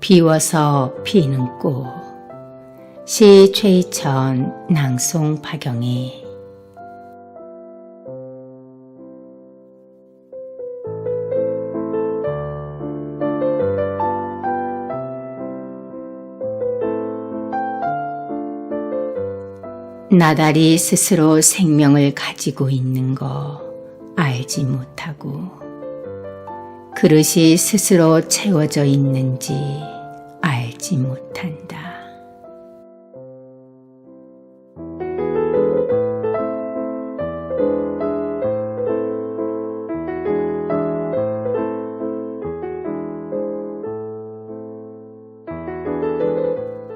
비워서 피는 꽃. 시 최희천 낭송 박영희 나달이 스스로 생명을 가지고 있는 거 알지 못하고 그릇이 스스로 채워져 있는지 알지 못한다.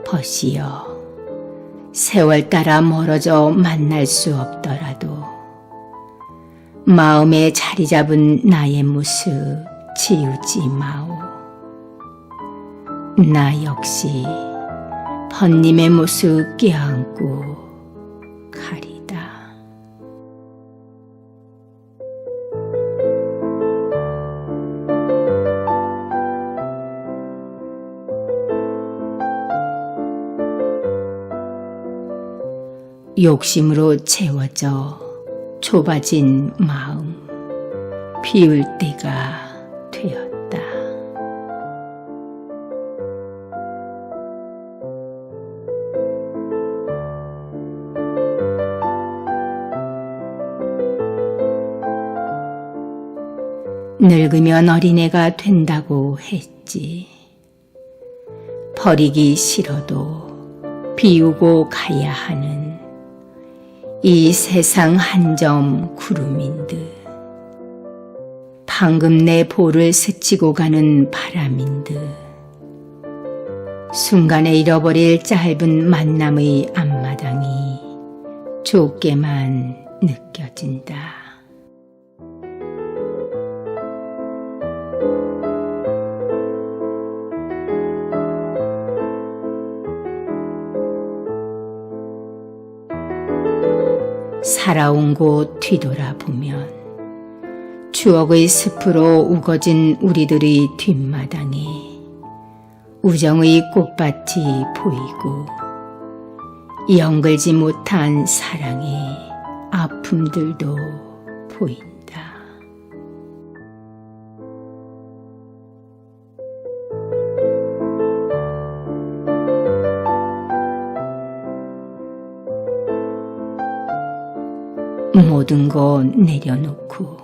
벗이여, 세월 따라 멀어져 만날 수 없더라도 마음에 자리 잡은 나의 모습 지우지 마오. 나 역시 번님의 모습 껴안고 가리다. 욕심으로 채워져 좁아진 마음 비울 때가 늙으면 어린애가 된다고 했지. 버리기 싫어도 비우고 가야 하는 이 세상 한 점 구름인 듯 방금 내 볼을 스치고 가는 바람인 듯 순간에 잃어버릴 짧은 만남의 앞마당이 좁게만 느껴진다. 살아온 곳 뒤돌아보면 추억의 숲으로 우거진 우리들의 뒷마당에 우정의 꽃밭이 보이고 영글지 못한 사랑의 아픔들도 보인다. 모든 것 내려놓고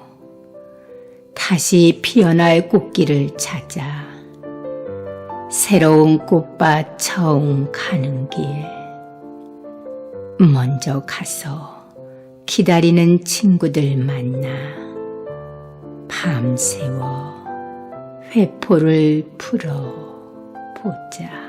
다시 피어날 꽃길을 찾아 새로운 꽃밭 처음 가는 길 먼저 가서 기다리는 친구들 만나 밤새워 회포를 풀어 보자.